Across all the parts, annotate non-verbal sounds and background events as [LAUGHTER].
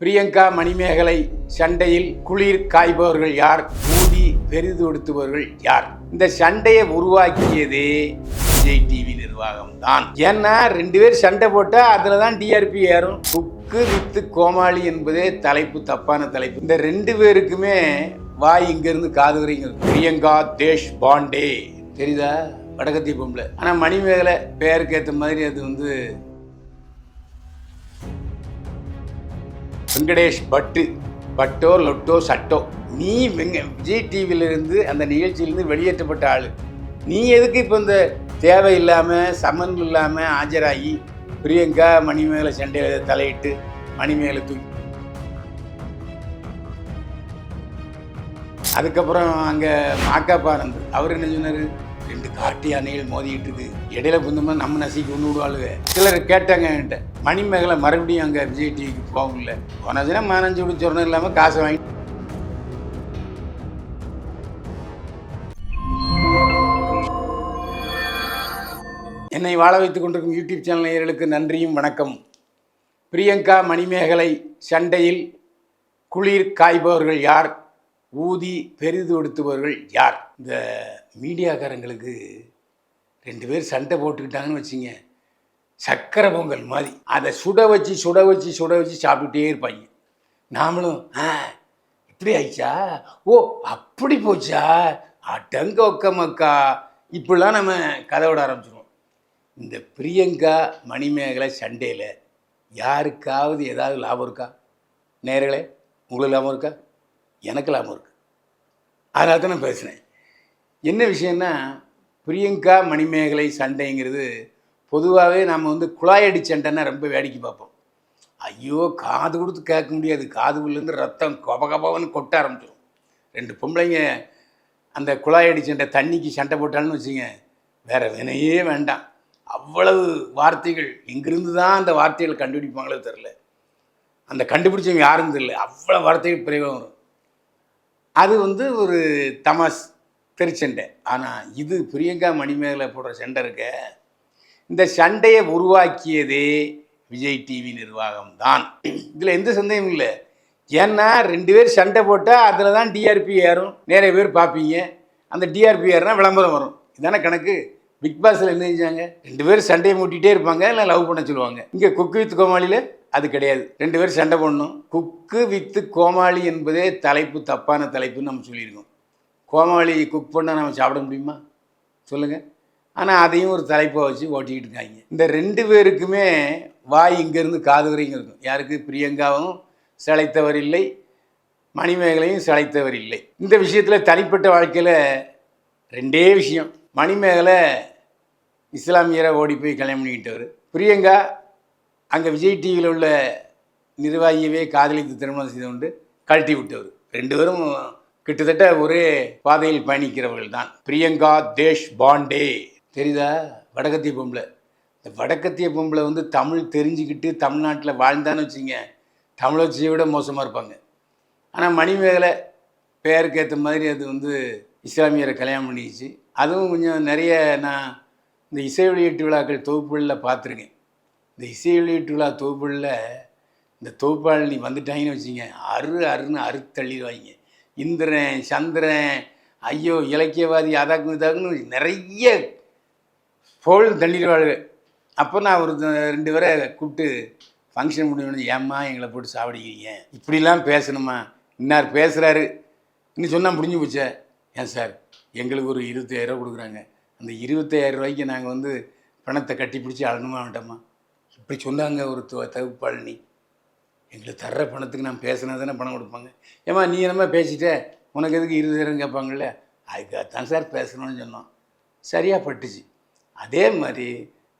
பிரியங்கா மணிமேகலை சண்டையில் குளிர் காய்பவர்கள் யார்? ஊதி பெரிதுபடுத்துபவர்கள் யார்? இந்த சண்டையை உருவாக்கியதே விஜய் டிவி நிர்வாகம் தான் ஏன்னா ரெண்டு பேர் சண்டை போட்டா அதுல தான் டிஆர்பி ஏறும். குக்கு வித்து கோமாளி என்பதே தலைப்பு தப்பான தலைப்பு. இந்த ரெண்டு பேருக்குமே வாய் இங்கேருந்து காது வரைக்கும் பிரியங்கா தேஷ் பாண்டே தெரியுதா? வடகத்தி பொம்பளை. ஆனால் மணிமேகலை பெயருக்கு ஏற்ற மாதிரி அது வந்து வெங்கடேஷ் பட்டு பட்டோ லொட்டோ சட்டோ. நீ வெங்க விஜய் டிவியிலிருந்து அந்த நிகழ்ச்சியிலிருந்து வெளியேற்றப்பட்ட ஆள். நீ எதுக்கு இப்போ இந்த தேவை இல்லாமல் சம்மன் இல்லாமல் ஆஜராகி பிரியங்கா மணிமேலை சண்டையில் தலையிட்டு மணிமேலை தூக்கி. அதுக்கப்புறம் அங்கே மாக்காப்பா இருந்து அவர் என்ன சொன்னார்? ரெண்டு காட்டு யானைகள் மோதிட்டு இருக்கு இடையில புந்தமா நம்ம நசிக்கு கொண்டு விடுவாளுங்க சிலர் கேட்டாங்க என்கிட்ட மணிமேகலை மறுபடியும் அங்கே விஜய் டிவிக்கு போகல போன தினம் மானஞ்சு விட சொன்ன இல்லாமல் காசை வாங்கி என்னை வாழ வைத்துக் கொண்டிருக்கும் யூடியூப் சேனல் நேயர்களுக்கு நன்றியும் வணக்கம். பிரியங்கா மணிமேகலை சண்டையில் குளிர் காய்பவர்கள் யார்? ஊதி பெரிதுபடுத்துபவர்கள் யார்? இந்த மீடியாக்காரங்களுக்கு ரெண்டு பேர் சண்டை போட்டுக்கிட்டாங்கன்னு வச்சுங்க சக்கரை பொங்கல் மாதிரி. அதை சுட வச்சு சுட வச்சு சுட வச்சு சாப்பிட்டுட்டே இருப்பாங்க. நாமளும் ஆ இப்படி ஆயிடுச்சா? ஓ அப்படி போச்சா? அடங்க ஒக்க மக்கா இப்படிலாம் நம்ம கதை விட இந்த பிரியங்கா மணிமேகலை சண்டையில் யாருக்காவது ஏதாவது லாபம் இருக்கா? நேர்களே உங்களுக்கு லாபம் இருக்கா? எனக்கு லாபம் இருக்கு. அதனால தான் நான் பேசுகிறேன் என்ன விஷயம்னா பிரியங்கா மணிமேகலை சண்டைங்கிறது பொதுவாகவே நம்ம வந்து குழாயடி சண்டைன்னா ரொம்ப வேடிக்கை பார்ப்போம். ஐயோ காது கொடுத்து கேட்க முடியாது. காது உள்ளேருந்து ரத்தம் கபகபவன்னு கொட்ட ஆரம்பிச்சிடும் ரெண்டு பொம்பளைங்க அந்த குழாயடி சண்டை தண்ணிக்கு சண்டை போட்டாலும் வச்சுங்க வேறு வினையே வேண்டாம். அவ்வளவு வார்த்தைகள் எங்கிருந்து தான் அந்த வார்த்தைகள் கண்டுபிடிப்பாங்களோ தெரில அந்த கண்டுபிடிச்சவங்க யாரும் தெரில அவ்வளோ வார்த்தைகள் பிரயோகம் வரும். அது வந்து ஒரு தமாஸ். திருச்சண்டை. ஆனால் இது பிரியங்கா மணிமேகலை போடுற சண்டை இருக்க இந்த சண்டையை உருவாக்கியதே விஜய் டிவி நிர்வாகம் தான். இதில் எந்த சந்தேகமும் இல்லை. ஏன்னா ரெண்டு பேர் சண்டை போட்டால் அதில் தான் டிஆர்பி ஏறும். நிறைய பேர் பார்ப்பீங்க. அந்த டிஆர்பி ஏறுனா விளம்பரம் வரும். இதானே கணக்கு? பிக் பாஸில் என்ன செஞ்சாங்க? ரெண்டு பேர் சண்டையை மூட்டிகிட்டே இருப்பாங்க இல்லை லவ் பண்ண சொல்லுவாங்க. இங்கே குக்கு வித் கோமாளியில் அது கிடையாது. ரெண்டு பேரும் சண்டை போடணும். குக்கு வித்து கோமாளி என்பதே தலைப்பு தப்பான தலைப்புன்னு நம்ம சொல்லியிருக்கோம். கோமாளி குக் பண்ணால் நம்ம சாப்பிட முடியுமா? சொல்லுங்கள் ஆனால் அதையும் ஒரு தலைப்பை வச்சு ஓட்டிக்கிட்டு இருக்காங்க. இந்த ரெண்டு பேருக்குமே வாய் இங்கேருந்து காது வரைக்கும் இருக்கும். யாருக்கு? பிரியங்காவும் சிலைத்தவர் இல்லை மணிமேகலையும் சிலைத்தவர் இல்லை இந்த விஷயத்தில் தனிப்பட்ட வாழ்க்கையில் ரெண்டே விஷயம். மணிமேகலை இஸ்லாமியரை ஓடி போய் கல்யாணம் பண்ணிக்கிட்டவர். பிரியங்கா அங்கே விஜய் டிவியில் உள்ள நிர்வாகியவே காதலித்து திருமணம் செய்து கொண்டு கழட்டி விட்டவர். ரெண்டு பேரும் கிட்டத்தட்ட ஒரே பாதையில் பயணிக்கிறவர்கள் தான். பிரியங்கா தேஷ் பாண்டே. தெரியுதா? வடக்கத்திய பொம்பளை. இந்த வடக்கத்திய பொம்பளை வந்து தமிழ் தெரிஞ்சுக்கிட்டு தமிழ்நாட்டில் வாழ்ந்தான்னு வச்சுங்க தமிழை வச்சியை விட மோசமாக இருப்பாங்க. ஆனால் மணிமேகலை பெயருக்கு ஏற்ற மாதிரி அது வந்து இஸ்லாமியரை கல்யாணம் பண்ணிடுச்சு அதுவும் கொஞ்சம் நிறைய நான் இந்த இசை வெளியீட்டு விழாக்கள் தொகுப்புகளில் பார்த்துருக்கேன். இந்த இசை வெளியீட்டு விழா தொகுப்புகளில் இந்த தொகுப்பாளினி நீ வந்துட்டாங்கன்னு வச்சுங்க அரு அருன்னு அறு தள்ளிடுவாங்க இந்திரன் சந்திரன் ஐயோ இலக்கியவாதி அதாக்கு இதாக்குன்னு நிறைய பொருள் தள்ளிடுவாள் அப்போ நான் ஒரு ரெண்டு பேரை கூப்பிட்டு ஃபங்க்ஷன் முடிஞ்சு ஏம்மா எங்களை போட்டு சாவடிக்கிறீங்க? இப்படிலாம் பேசணுமா? இன்னார் பேசுகிறாரு இன்னும் சொன்னால் முடிஞ்சு போச்சே. ஏன் சார் எங்களுக்கு ஒரு இருபத்தாயிரம் கொடுக்குறாங்க. அந்த இருபத்தாயிரம் ரூபாய்க்கு நாங்கள் வந்து பணத்தை கட்டி பிடிச்சி அழணுமா வேண்டாமா? இப்படி சொன்னாங்க ஒரு து- தகுப்பாளினி. எங்களுக்கு தர்ற பணத்துக்கு நான் பேசினா தானே பணம் கொடுப்பாங்க. ஏம்மா நீ என்னமா பேசிட்ட? உனக்கு எதுக்கு இருபதாயிரம் கேட்பாங்கள்ல அதுக்காகத்தான் சார் பேசணும்னு சொன்னோம். சரியாக பட்டுச்சு. அதே மாதிரி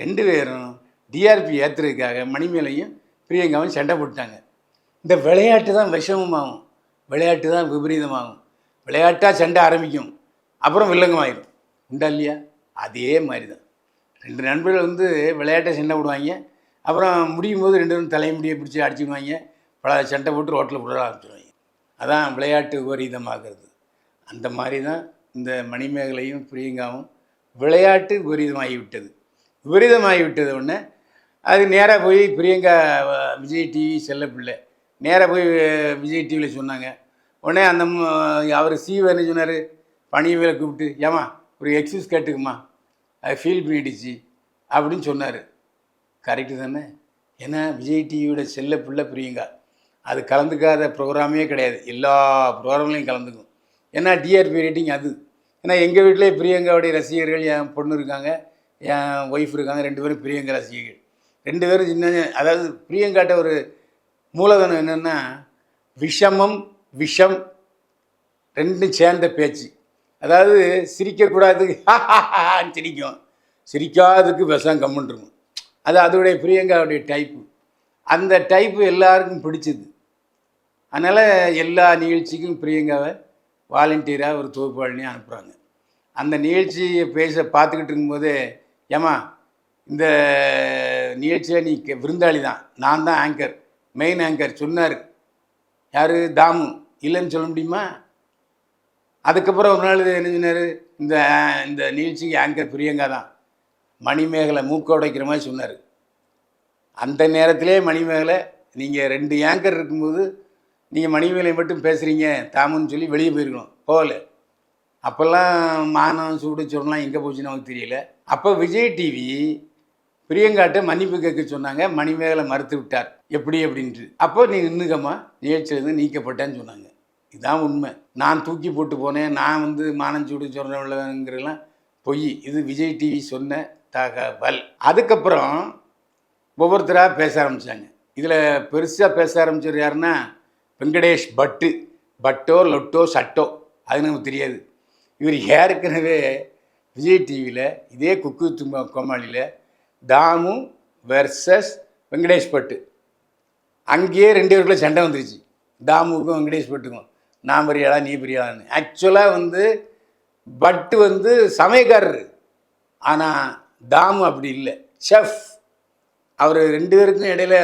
ரெண்டு பேரும் டிஆர்பி ஏற்றுறதுக்காக மணிமேலையும் பிரியங்காவும் சண்டை போட்டாங்க இந்த விளையாட்டு தான் விஷமமாகும். விளையாட்டு தான் விபரீதமாகும். விளையாட்டாக சண்டை ஆரம்பிக்கும். அப்புறம் வில்லங்கமாயிடும் உண்டா இல்லையா? அதே மாதிரி தான். ரெண்டு நண்பர்கள் வந்து விளையாட்டை சண்டை போடுவாங்க. அப்புறம் முடியும் போது ரெண்டு பேரும் தலைமுடியை பிடிச்சி அடிச்சுடுவாங்க பல சண்டை போட்டு ரோட்டில் விட ஆரம்பிச்சிடுவாங்க அதான் விளையாட்டு விபரீதமாகிறது. அந்த மாதிரி தான் இந்த மணிமேகலையும் பிரியங்காவும் விளையாட்டு விபரீதமாகிவிட்டது. விட்டது விபரீதமாகி விட்டது உடனே அது நேராக போய் பிரியங்கா விஜய் டிவி செல்ல பிள்ளை. நேராக போய் விஜய் டிவியில் சொன்னாங்க. உடனே அந்த அவர் சீவ சொன்னார்? பணியவேலை கூப்பிட்டு ஏமா ஒரு எக்ஸஸ் கேட்டுக்குமா அது ஃபீல் பண்ணிடுச்சு. அப்படின்னு சொன்னார். கரெக்டு தானே? ஏன்னா விஜய் டிவியோட செல்ல பிள்ளை பிரியங்கா. அது கலந்துக்காத ப்ரோக்ராமே கிடையாது. எல்லா ப்ரோக்ராம்லையும் கலந்துக்கும். ஏன்னா டிஆர்பி ரேட்டிங் அது. ஏன்னா எங்கள் வீட்டிலே பிரியங்காவுடைய ரசிகர்கள் என் பொண்ணு இருக்காங்க என் ஒய்ஃப் இருக்காங்க ரெண்டு பேரும் பிரியங்கா ரசிகர்கள். ரெண்டு பேரும் சின்ன அதாவது பிரியங்காட்ட ஒரு மூலதனம் என்னென்னா விஷமம் விஷம் ரெண்டும் சேர்ந்த பேச்சு. அதாவது சிரிக்கக்கூடாது [LAUGHS] சிரிக்கும். சிரிக்காததுக்கு விஷம் கம்முன்னுருக்கும் அது அதோடைய பிரியங்காவுடைய டைப்பு அந்த டைப்பு எல்லாருக்கும் பிடிச்சது. அதனால் எல்லா நிகழ்ச்சிக்கும் பிரியங்காவை வாலண்டியராக ஒரு தொகுப்பாளினையும் அனுப்புகிறாங்க அந்த நிகழ்ச்சியை பேச பார்த்துக்கிட்டு இருக்கும்போது ஏமா இந்த நிகழ்ச்சியில் நீ விருந்தாளி தான். நான் தான் ஆங்கர் மெயின் ஆங்கர் சொன்னார். யார்? தாமு. இல்லைன்னு சொல்ல முடியுமா? அதுக்கப்புறம் ஒரு நாள் என்ன சொன்னார்? இந்த இந்த நிகழ்ச்சிக்கு ஆங்கர் பிரியங்கா தான். மணிமேகலை மூக்க உடைக்கிற மாதிரி சொன்னார். அந்த நேரத்திலே மணிமேகலை நீங்கள் ரெண்டு ஏங்கர் இருக்கும்போது நீங்கள் மணிமேகலை மட்டும் பேசுகிறீங்க தாமுன்னு சொல்லி வெளியே போயிருக்கணும். போகல. அப்போல்லாம் மானம் சூடு சொல்லாம் எங்கே போச்சுன்னு நமக்கு தெரியல. அப்போ விஜய் டிவி பிரியங்காட்ட மன்னிப்பு கேட்க சொன்னாங்க. மணிமேகலை மறுத்து விட்டார். எப்படி அப்படின்ட்டு. அப்போ நீ நின்றுக்கம்மா நிகழ்ச்சியிலேருந்து நீக்கப்பட்டேன்னு சொன்னாங்க. இதுதான் உண்மை. நான் தூக்கி போட்டு போனேன். நான் வந்து மானஞ்சூடு சொல்கிறவங்களங்கிறலாம் பொய். இது விஜய் டிவி சொன்ன தகவல். அதுக்கப்புறம் ஒவ்வொருத்தராக பேச ஆரம்பித்தாங்க இதில் பெருசாக பேச ஆரம்பிச்சவர் யாருன்னா வெங்கடேஷ் பட்டு. பட்டோ லொட்டோ சட்டோ. அது நமக்கு தெரியாது. இவர் ஏற்கனவே விஜய் டிவியில் இதே குக்கு தும்ப கோமாளியில் தாமு வெர்சஸ் வெங்கடேஷ் பட்டு. அங்கேயே ரெண்டு பேருக்குள்ள சண்டை வந்துருச்சு. தாமுக்கும் வெங்கடேஷ் பட்டுக்கும். நான் பெரியாளா நீ பெரியாளான்னு ஆக்சுவலாக வந்து பட்டு வந்து சமயக்காரர். ஆனால் தாமு அப்படி இல்லை. செஃப் அவர் ரெண்டு பேருக்கும் இடையில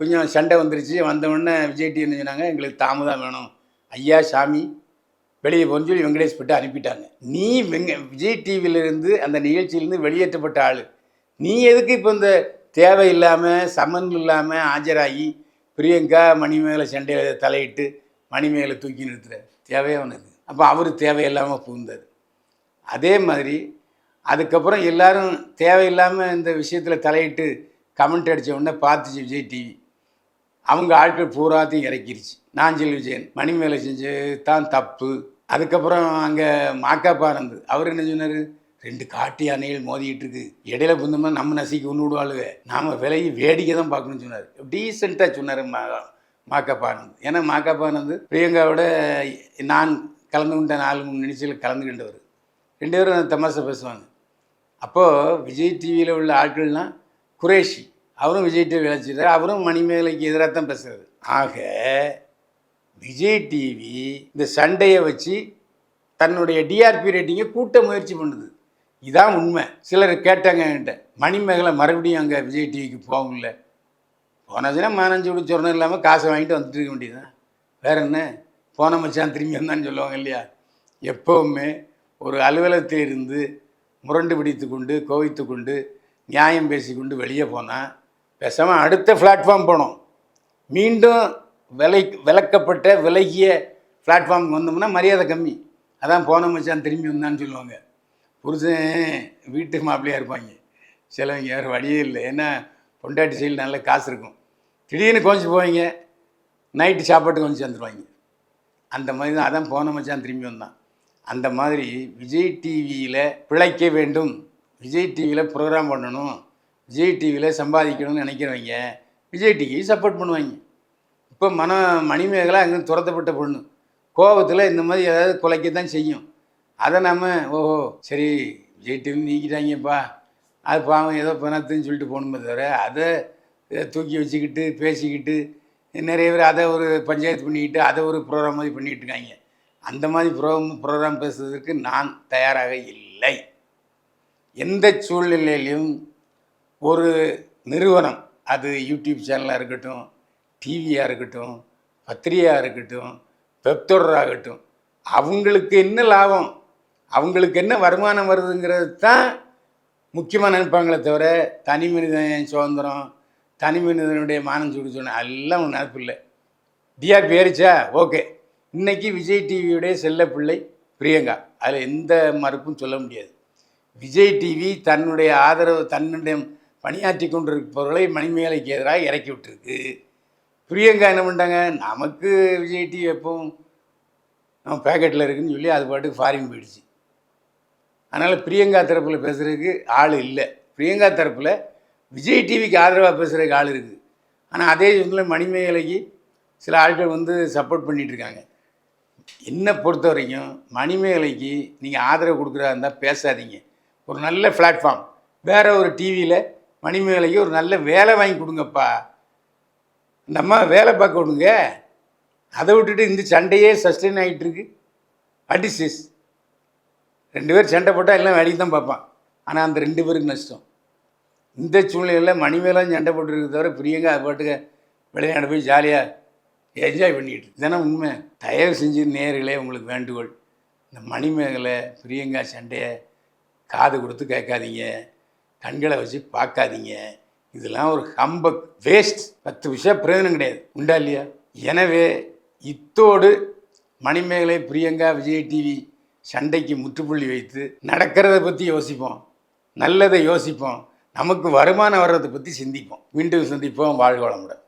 கொஞ்சம் சண்டை வந்துருச்சு. வந்தவுடனே விஜய் டி என்ன சொன்னாங்க? எங்களுக்கு தாமு தான் வேணும். ஐயா சாமி வெளியே போன்னு சொல்லி வெங்கடேஷ் பட்டு அனுப்பிட்டாங்க. நீ வெங்க விஜய் டிவியிலேருந்து அந்த நிகழ்ச்சியிலேருந்து வெளியேற்றப்பட்ட ஆள். நீ எதுக்கு இப்போ இந்த தேவையில்லாமல் சம்மன் இல்லாமல் ஆஜராகி பிரியங்கா மணிமேகலை சண்டையில் தலையிட்டு மணிமேகலை தூக்கி நிறுத்துற தேவையானது அப்போ அவர் தேவையில்லாமல் புகுந்தார். அதே மாதிரி அதுக்கப்புறம் எல்லாரும் தேவையில்லாமல் இந்த விஷயத்தில் தலையிட்டு கமெண்ட் அடித்த உடனே பார்த்துச்சு விஜய் டிவி அவங்க ஆட்கள் பூராத்தையும் இறக்கிருச்சு. நாஞ்சல் விஜயன். மணிமேலை செஞ்சு தான் தப்பு. அதுக்கப்புறம் அங்கே மாக்காப்பா இருந்தது அவர் என்ன சொன்னார்? ரெண்டு காட்டு யானைகள் மோதிக்கிட்டு இருக்கு. இடையில புந்தமா நம்ம நசிக்கு ஒன்று விடுவாளுங்க நாம் விலையை வேடிக்கை தான் பார்க்கணும்னு சொன்னார். டீசெண்டாக சொன்னார் மா மாக்காப்பா ஆனந்த் ஏன்னா மாக்காப்பா ஆனந்த் பிரியங்காவோட நான் கலந்து கொண்ட நாலு மூணு நிகழ்ச்சியில் கலந்துக்கின்றவர் ரெண்டு பேரும் தமாசை பேசுவாங்க. அப்போது விஜய் டிவியில் உள்ள ஆட்கள்லாம் குரேஷி. அவரும் விஜய் டிவி விளைச்சிட்டார் அவரும் மணிமேகலைக்கு எதிராக தான் பேசுகிறாரு ஆக விஜய் டிவி இந்த சண்டையை வச்சு தன்னுடைய டிஆர்பி ரேட்டிங்கை கூட்ட முயற்சி பண்ணுது. இதான் உண்மை. சிலர் கேட்டாங்க என்கிட்ட மணிமேகலை மறுபடியும் அங்கே விஜய் டிவிக்கு போகல போனதுன்னா மானஞ்சு விடு சொரணம் இல்லாமல் காசை வாங்கிட்டு வந்துட்டு இருக்க வேண்டியதுதான் வேற என்ன? போன மச்சான் திரும்பி வந்தான்னு சொல்லுவாங்க இல்லையா? எப்போவுமே ஒரு அலுவலகத்தில் இருந்து முரண்டு பிடித்து கொண்டு கோவித்து கொண்டு நியாயம் பேசிக்கொண்டு வெளியே போனால் பேசாமல் அடுத்த பிளாட்ஃபார்ம் போனோம். மீண்டும் விலை விலக்கப்பட்ட விலகிய பிளாட்ஃபார்முக்கு வந்தோம்னா மரியாதை கம்மி. அதான் போன மச்சான் திரும்பி வந்தான்னு சொல்லுவாங்க. புருஷன் வீட்டு மாப்பிள்ளையாக இருப்பாங்க. சிலவங்க வேறு வழியே இல்லை. ஏன்னா பொண்டாட்டி சைடில் நல்ல காசு இருக்கும். திடீர்னு கொஞ்சம் போவீங்க. நைட்டு சாப்பாட்டுக்கு கொஞ்சம் சேர்ந்துருவாங்க. அந்த மாதிரி தான் அதான் போன மச்சான் திரும்பி வந்தான். அந்த மாதிரி விஜய் டிவியில் பிழைக்க வேண்டும். விஜய் டிவியில் ப்ரோக்ராம் பண்ணணும். விஜய் டிவியில் சம்பாதிக்கணும்னு நினைக்கிறவங்க விஜய் டிவி சப்போர்ட் பண்ணுவாங்க. இப்போ மன மணிமேகலை அங்கே துரத்தப்பட்ட பொண்ணு. கோபத்தில் இந்த மாதிரி ஏதாவது குலைக்க தான் செய்யும். அதை நம்ம ஓஹோ சரி விஜய் டிவி நீக்கிட்டாங்கப்பா. அது பாவம் ஏதோ பணத்துன்னு சொல்லிட்டு போகணுமே தவிர அதை தூக்கி வச்சுக்கிட்டு பேசிக்கிட்டு நிறைய பேர் அதை ஒரு பஞ்சாயத்து பண்ணிக்கிட்டு அதை ஒரு ப்ரோக்ராம் மாதிரி பண்ணிகிட்டு இருக்காங்க. அந்த மாதிரி ப்ரோம் ப்ரோக்ராம் பேசுவதற்கு நான் தயாராக இல்லை. எந்த சூழ்நிலையிலையும் ஒரு நிறுவனம் அது யூடியூப் சேனலாக இருக்கட்டும் டிவியாக இருக்கட்டும் பத்திரிகையாக இருக்கட்டும் வெப்தொடராகட்டும் அவங்களுக்கு என்ன லாபம் அவங்களுக்கு என்ன வருமானம் வருதுங்கிறது தான் முக்கியமாக நினைப்பாங்களே தவிர தனி மனிதன் சுதந்திரம் தனி மனிதனுடைய மானம் சூடு சொன்ன எல்லாம் ஒன்றும் இல்லை டிஆர்பி ஏறிச்சா? ஓகே. இன்னைக்கு விஜய் டிவியுடைய செல்ல பிள்ளை பிரியங்கா. அதில் எந்த மறுப்பும் சொல்ல முடியாது. விஜய் டிவி தன்னுடைய ஆதரவு தன்னுடைய பணியாற்றி கொண்டிருப்பவர்களை மணிமேலைக்கு எதிராக இறக்கி விட்டுருக்கு. பிரியங்கா என்ன பண்ணிட்டாங்க? நமக்கு விஜய் டிவி எப்பவும் நம்ம பேக்கெட்டில் இருக்குன்னு சொல்லி அது பாட்டுக்கு ஃபாரின் போயிடுச்சு. அதனால் பிரியங்கா தரப்பில் பேசுகிறதுக்கு ஆள் இல்லை. பிரியங்கா தரப்பில் விஜய் டிவிக்கு ஆதரவாக பேசுகிறதுக்கு ஆள் இருக்குது ஆனால் அதே சமயத்தில் மணிமேகலைக்கு சில ஆட்கள் வந்து சப்போர்ட் பண்ணிகிட்ருக்காங்க இருக்காங்க. என்னை பொறுத்த வரைக்கும் மணிமேகலைக்கு நீங்கள் ஆதரவு கொடுக்குறதா இருந்தால் பேசாதீங்க. ஒரு நல்ல பிளாட்ஃபார்ம் வேற ஒரு டிவியில் மணிமேகலைக்கு ஒரு நல்ல வேலை வாங்கி கொடுங்கப்பா. இந்த அம்மா வேலை பார்க்க விடுங்க. அதை விட்டுட்டு இந்த சண்டையே சஸ்டெயின் ஆகிட்டு இருக்கு அட் ரெண்டு பேர் சண்டை போட்டால் எல்லாம் வேலைக்கு தான் பார்ப்பான். ஆனால் அந்த ரெண்டு பேருக்கு நஷ்டம். இந்த சூழ்நிலையில் மணிமேலாம் சண்டை போட்டுருக்கு தவிர பிரியங்கா அது பாட்டுக்கு விளையாட போய் ஜாலியாக என்ஜாய் பண்ணிட்டு இதெல்லாம் உண்மை? தயவு செஞ்சு நேர்களே உங்களுக்கு வேண்டுகோள். இந்த மணிமேகலை பிரியங்கா சண்டையை காது கொடுத்து கேட்காதீங்க. கண்களை வச்சு பார்க்காதீங்க. இதெல்லாம் ஒரு ஹம்பக் வேஸ்ட் பத்து விஷயம் பிரயோஜனம் கிடையாது. உண்டா இல்லையா? எனவே இத்தோடு மணிமேகலை பிரியங்கா விஜய் டிவி சண்டைக்கு முற்றுப்புள்ளி வைத்து நடக்கிறத பற்றி யோசிப்போம். நல்லதை யோசிப்போம். நமக்கு வருமானம் வர்றதை பற்றி சிந்திப்போம். மீண்டும் சந்திப்போம். வாழ்க வளமுடன்.